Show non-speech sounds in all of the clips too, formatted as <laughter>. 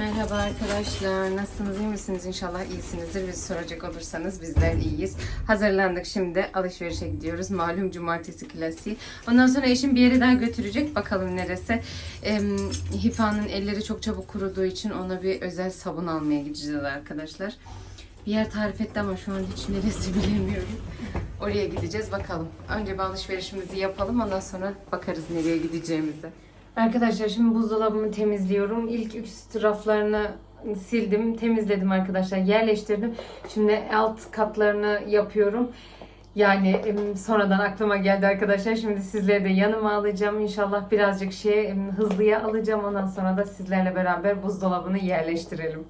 Merhaba arkadaşlar. Nasılsınız? iyi misiniz? İnşallah iyisinizdir. Biz soracak olursanız bizler iyiyiz. Hazırlandık şimdi. Alışverişe gidiyoruz. Malum cumartesi klasiği. Ondan sonra eşim bir yere daha götürecek. Bakalım neresi. Ee, Hifa'nın elleri çok çabuk kuruduğu için ona bir özel sabun almaya gideceğiz arkadaşlar. Bir yer tarif etti ama şu an hiç neresi <laughs> bilemiyorum. Oraya gideceğiz bakalım. Önce bir alışverişimizi yapalım ondan sonra bakarız nereye gideceğimize. Arkadaşlar şimdi buzdolabımı temizliyorum. İlk üst raflarını sildim, temizledim arkadaşlar. Yerleştirdim. Şimdi alt katlarını yapıyorum. Yani sonradan aklıma geldi arkadaşlar. Şimdi sizleri de yanıma alacağım. İnşallah birazcık şey hızlıya alacağım. Ondan sonra da sizlerle beraber buzdolabını yerleştirelim.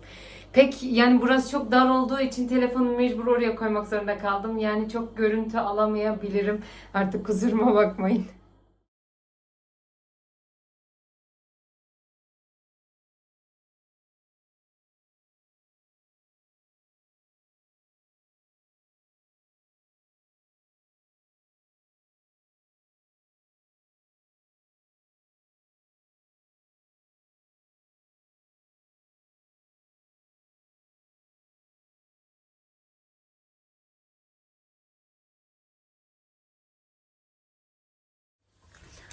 Pek yani burası çok dar olduğu için telefonumu mecbur oraya koymak zorunda kaldım. Yani çok görüntü alamayabilirim. Artık kusuruma bakmayın.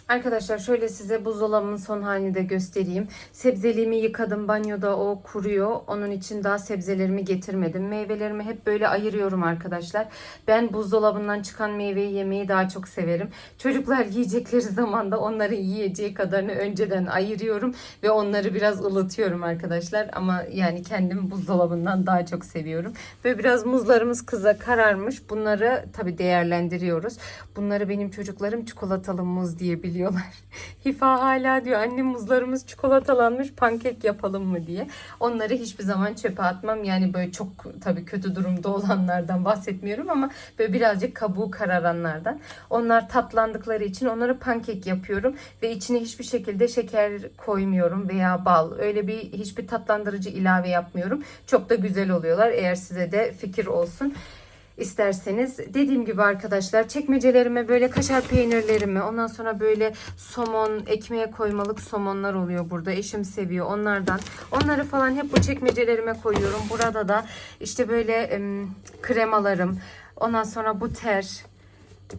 Arkadaşlar şöyle size buzdolabımın son halini de göstereyim. Sebzeliğimi yıkadım banyoda o kuruyor. Onun için daha sebzelerimi getirmedim. Meyvelerimi hep böyle ayırıyorum arkadaşlar. Ben buzdolabından çıkan meyveyi yemeyi daha çok severim. Çocuklar yiyecekleri <laughs> zaman da onların yiyeceği kadarını önceden ayırıyorum ve onları biraz ılıtıyorum arkadaşlar. Ama yani kendim buzdolabından daha çok seviyorum. Ve biraz muzlarımız kıza kararmış. Bunları tabi değerlendiriyoruz. Bunları benim çocuklarım çikolatalı muz diye biliyorlar. <laughs> Hifa hala diyor anne muzlarımız çikolatalanmış pankek yapalım mı diye. Onları hiçbir zaman çöpe atmam. Yani böyle çok tabii kötü durumda olanlardan bahsetmiyorum ama böyle birazcık kabuğu kararanlardan. Onlar tatlandıkları için onları pankek yapıyorum ve içine hiçbir şekilde şeker koymuyorum veya bal. Öyle bir hiçbir tatlandırıcı ilave yapmıyorum. Çok da güzel oluyorlar. Eğer size de fikir olsun isterseniz. Dediğim gibi arkadaşlar çekmecelerime böyle kaşar peynirlerimi ondan sonra böyle somon ekmeğe koymalık somonlar oluyor burada. Eşim seviyor onlardan. Onları falan hep bu çekmecelerime koyuyorum. Burada da işte böyle em, kremalarım ondan sonra buter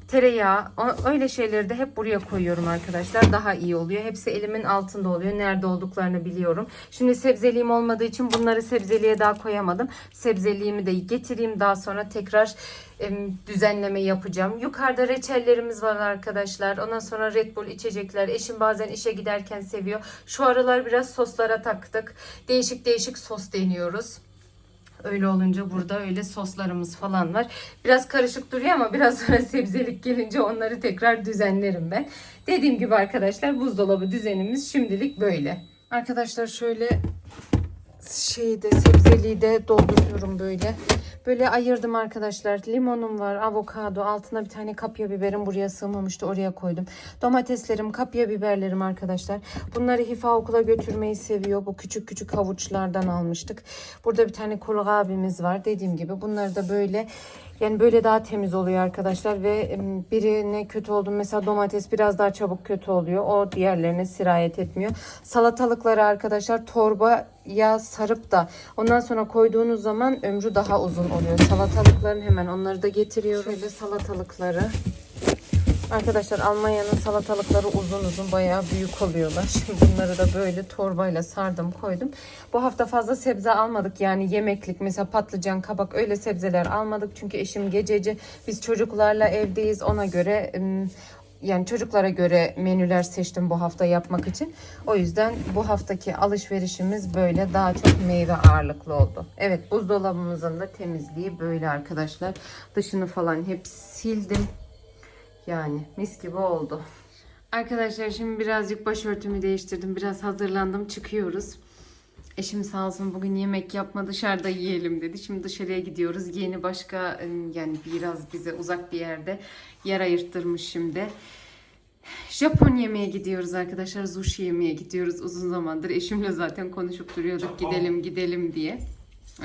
tereyağı öyle şeyleri de hep buraya koyuyorum arkadaşlar. Daha iyi oluyor. Hepsi elimin altında oluyor. Nerede olduklarını biliyorum. Şimdi sebzeliğim olmadığı için bunları sebzeliğe daha koyamadım. Sebzeliğimi de getireyim. Daha sonra tekrar em, düzenleme yapacağım. Yukarıda reçellerimiz var arkadaşlar. Ondan sonra Red Bull içecekler. Eşim bazen işe giderken seviyor. Şu aralar biraz soslara taktık. Değişik değişik sos deniyoruz. Öyle olunca burada öyle soslarımız falan var. Biraz karışık duruyor ama biraz <laughs> sonra sebzelik gelince onları tekrar düzenlerim ben. Dediğim gibi arkadaşlar buzdolabı düzenimiz şimdilik böyle. Arkadaşlar şöyle şeyde sebzeliği de dolduruyorum böyle. Böyle ayırdım arkadaşlar. Limonum var, avokado, altına bir tane kapya biberim buraya sığmamıştı. Oraya koydum. Domateslerim, kapya biberlerim arkadaşlar. Bunları Hifa okula götürmeyi seviyor. Bu küçük küçük havuçlardan almıştık. Burada bir tane kuru abimiz var. Dediğim gibi bunları da böyle yani böyle daha temiz oluyor arkadaşlar ve birine kötü oldu. Mesela domates biraz daha çabuk kötü oluyor. O diğerlerine sirayet etmiyor. Salatalıkları arkadaşlar torbaya sarıp da ondan sonra koyduğunuz zaman ömrü daha uzun oluyor. Salatalıkların hemen onları da getiriyorum. Şöyle salatalıkları. Arkadaşlar Almanya'nın salatalıkları uzun uzun bayağı büyük oluyorlar. Şimdi bunları da böyle torbayla sardım koydum. Bu hafta fazla sebze almadık yani yemeklik mesela patlıcan, kabak öyle sebzeler almadık. Çünkü eşim gececi biz çocuklarla evdeyiz ona göre yani çocuklara göre menüler seçtim bu hafta yapmak için. O yüzden bu haftaki alışverişimiz böyle daha çok meyve ağırlıklı oldu. Evet buzdolabımızın da temizliği böyle arkadaşlar. Dışını falan hep sildim. Yani mis gibi oldu. Arkadaşlar şimdi birazcık başörtümü değiştirdim. Biraz hazırlandım. Çıkıyoruz. Eşim sağ olsun bugün yemek yapma dışarıda yiyelim dedi. Şimdi dışarıya gidiyoruz. Yeni başka ıı, yani biraz bize uzak bir yerde yer ayırttırmış şimdi. Japon yemeğe gidiyoruz arkadaşlar. Sushi yemeğe gidiyoruz uzun zamandır. Eşimle zaten konuşup duruyorduk gidelim gidelim diye.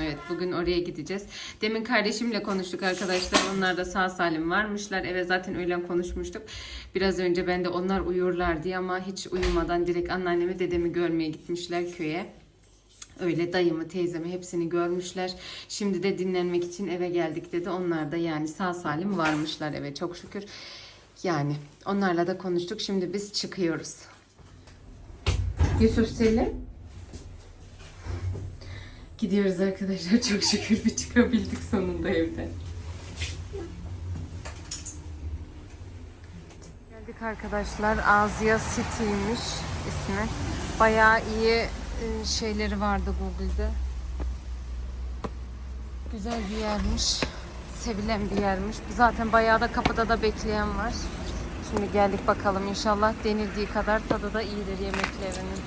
Evet bugün oraya gideceğiz. Demin kardeşimle konuştuk arkadaşlar. Onlar da sağ salim varmışlar. Eve zaten öğlen konuşmuştuk. Biraz önce ben de onlar uyurlar diye ama hiç uyumadan direkt anneannemi dedemi görmeye gitmişler köye. Öyle dayımı, teyzemi hepsini görmüşler. Şimdi de dinlenmek için eve geldik dedi. Onlar da yani sağ salim varmışlar eve çok şükür. Yani onlarla da konuştuk. Şimdi biz çıkıyoruz. Yusuf Selim. Gidiyoruz arkadaşlar. Çok şükür bir çıkabildik sonunda evden. Geldik arkadaşlar. Azia City'ymiş ismi. Bayağı iyi e, şeyleri vardı Google'de. Güzel bir yermiş. Sevilen bir yermiş. Zaten bayağı da kapıda da bekleyen var. Şimdi geldik bakalım inşallah denildiği kadar tadı da iyidir yemeklerinin.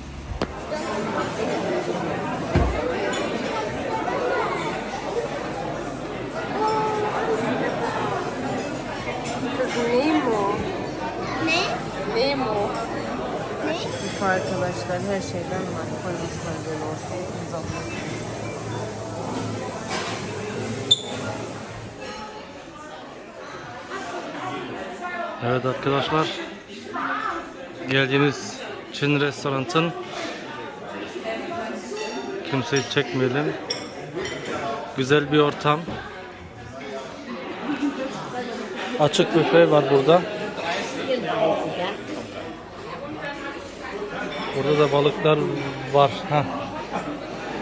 Kız neyim o? Ne? Büfe arkadaşlar her şeyden var. Koymuşlar böyle olsun. Evet arkadaşlar. Geldiğimiz Çin restoranın kimseyi çekmeyelim. Güzel bir ortam. Açık büfe var burada burada da balıklar var ha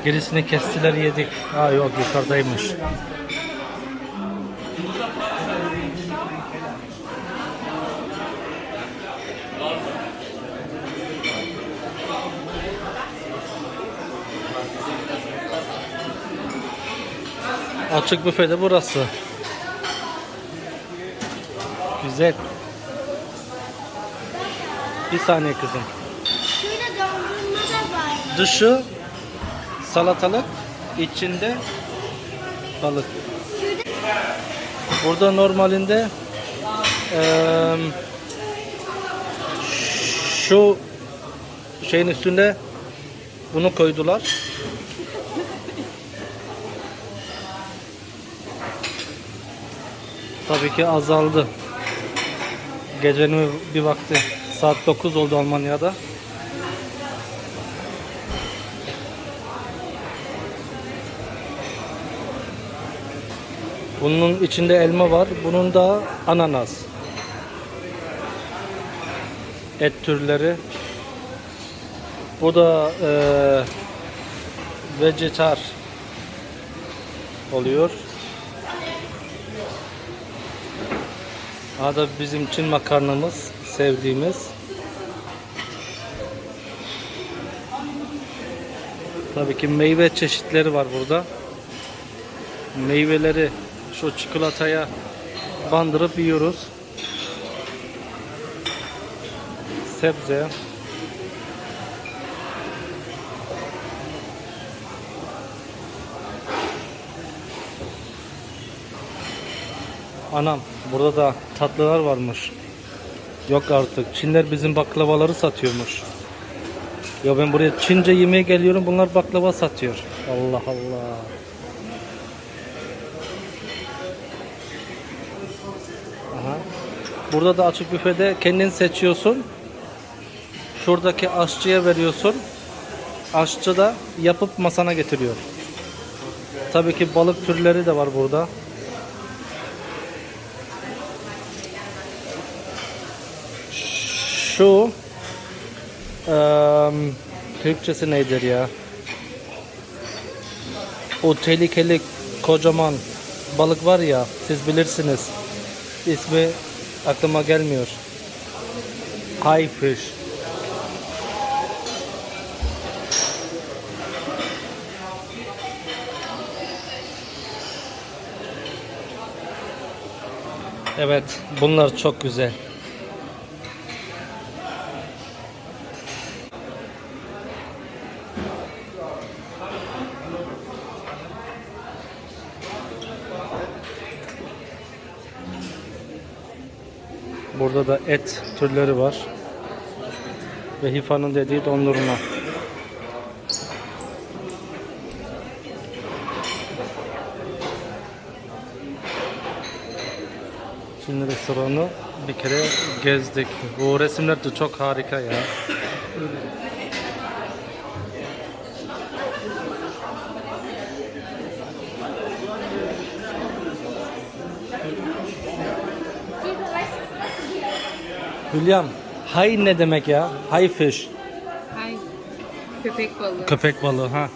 gerisini kestiler yedik ha yok yukarıdaymış Açık büfede burası. Güzel. Bir saniye kızım. Şurada dondurma da var. Dışı salatalık, içinde balık. Burada normalinde eee, şu şeyin üstünde bunu koydular. Tabii ki azaldı. Gecenin bir vakti saat 9 oldu Almanya'da. Bunun içinde elma var. Bunun da ananas. Et türleri. Bu da eee vegetar oluyor. Ada bizim Çin makarnamız sevdiğimiz. Tabii ki meyve çeşitleri var burada. Meyveleri şu çikolataya bandırıp yiyoruz. Sebze. Anam burada da tatlılar varmış. Yok artık. Çinler bizim baklavaları satıyormuş. Ya ben buraya Çince yemeğe geliyorum bunlar baklava satıyor. Allah Allah. Burada da açık büfede kendin seçiyorsun. Şuradaki aşçıya veriyorsun. Aşçı da yapıp masana getiriyor. Tabii ki balık türleri de var burada. Şu eee Türkçesi nedir ya? O tehlikeli kocaman balık var ya siz bilirsiniz. İsmi aklıma gelmiyor. High fish. Evet, bunlar çok güzel. Burada da et türleri var. Ve Hifa'nın dediği dondurma. Çin restoranı bir kere gezdik. Bu resimler de çok harika ya. Hülyam, hay ne demek ya? Hay fish. Ay köpek balığı. Köpek balığı ha.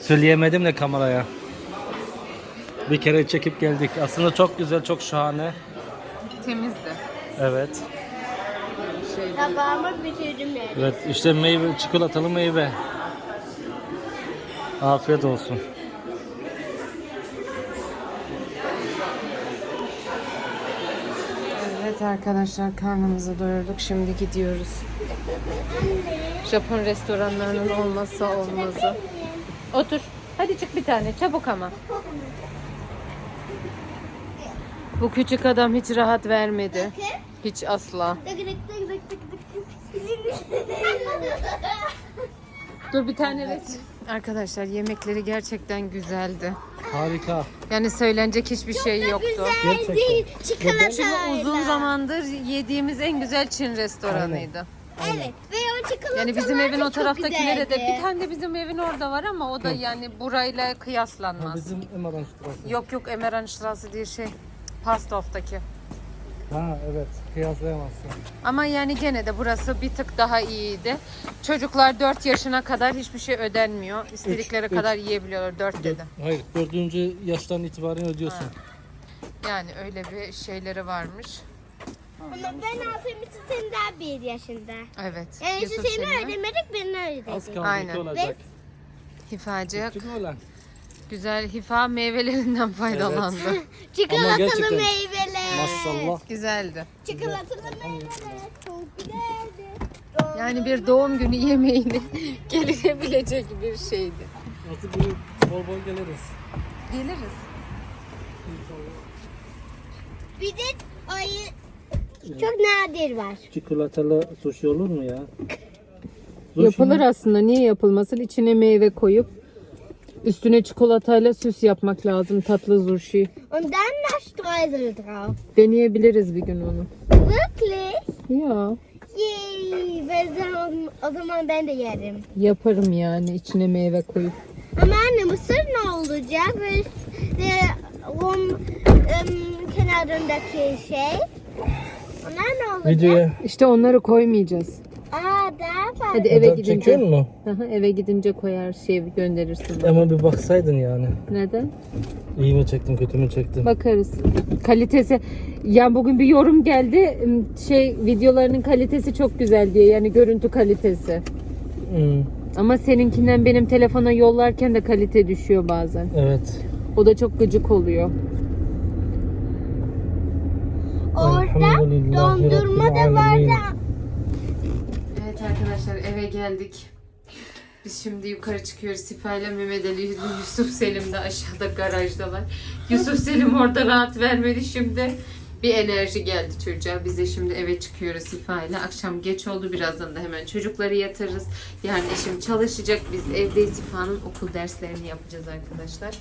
Söyleyemedim de kameraya. Bir kere çekip geldik. Aslında çok güzel, çok şahane. Temizdi. Evet. Şey, Tabağımı bitirdim yani. Evet işte meyve, çikolatalı meyve. Afiyet olsun. Arkadaşlar karnımızı doyurduk. Şimdi gidiyoruz. Japon restoranlarının olmazsa olmazı. Otur. Hadi çık bir tane çabuk ama. Bu küçük adam hiç rahat vermedi. Hiç asla. Dur bir tane resim. Arkadaşlar yemekleri gerçekten güzeldi. Harika. Yani söylenecek hiçbir şey yoktu. Güzeldi. Çikolatayla. Uzun zamandır yediğimiz en güzel Çin restoranıydı. Evet. Ve o çikolatalar Yani bizim evin o taraftakilere de bir tane de bizim evin orada var ama o da yani burayla kıyaslanmaz. Bizim Emaran Strasse. Yok yok Emeranstraße diye şey Pastof'taki. Ha evet. Kıyaslayamazsın. Ama yani gene de burası bir tık daha iyiydi. Çocuklar 4 yaşına kadar hiçbir şey ödenmiyor. İstedikleri üç. kadar yiyebiliyorlar 4 dedi. Hayır. Dördüncü yaştan itibaren ödüyorsun. Yani öyle bir şeyleri varmış. Ama ben alsam için sen daha bir yaşında. Evet. Yani Yusuf seni Selim'e. ödemedik ben Az ödedim. kaldı Aynen. iki olacak. Hifacık olan. güzel hifa meyvelerinden faydalandı. <laughs> Çikolatalı gerçekten- meyveler. Maşallah. Güzeldi. Çikolatalı meyveler. Çok güzeldi. Yani bir doğum günü yemeğini <laughs> gelinebilecek bir şeydi. Artık bir bol bol geliriz. Geliriz. Bir de ayı çok nadir var. Çikolatalı sushi olur mu ya? Yapılır aslında. Niye yapılmasın? İçine meyve koyup üstüne çikolatayla süs yapmak lazım. Tatlı sushi. Und dann noch Streusel drauf. Deneyebiliriz bir gün onu. Wirklich? Ya Yay. Ben zaman- o zaman ben de yerim. yaparım yani içine meyve koyup. Ama anne mısır ne olacak? Ve ve rum ım, kenarındaki şey. Onlar ne olacak? Videoya İşte onları koymayacağız. Var. Hadi eve Fotoğraf gidince. çekiyor mu? Aha, eve gidince koyar şey gönderirsin. bana. Ama bir baksaydın yani. Neden? İyi mi çektim, kötü mü çektim? Bakarız. Kalitesi. Yani bugün bir yorum geldi. Şey videolarının kalitesi çok güzel diye. Yani görüntü kalitesi. Hmm, Ama seninkinden benim telefona yollarken de kalite düşüyor bazen. evet. O da çok gıcık oluyor. Orada Elhamdülillahi dondurma Rabbil da alemin. Arkadaşlar eve geldik. Biz şimdi yukarı çıkıyoruz. Sifa ile Mehmet Ali, Yusuf Selim de aşağıda garajdalar. Yusuf Selim orada rahat vermedi şimdi. Bir enerji geldi çocuğa. Biz de şimdi eve çıkıyoruz Sifa ile. Akşam geç oldu. Birazdan da hemen çocukları yatırırız. Yani eşim çalışacak. Biz evdeyiz. Sifa'nın okul derslerini yapacağız arkadaşlar.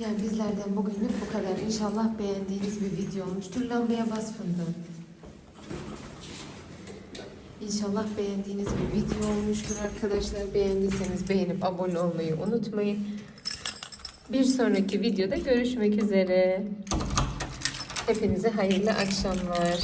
Yani bizlerden bugünlük bu kadar. İnşallah beğendiğiniz bir video olmuştur. Lambaya bas fındığım. İnşallah beğendiğiniz bir video olmuştur arkadaşlar. Beğendiyseniz beğenip abone olmayı unutmayın. Bir sonraki videoda görüşmek üzere. Hepinize hayırlı akşamlar.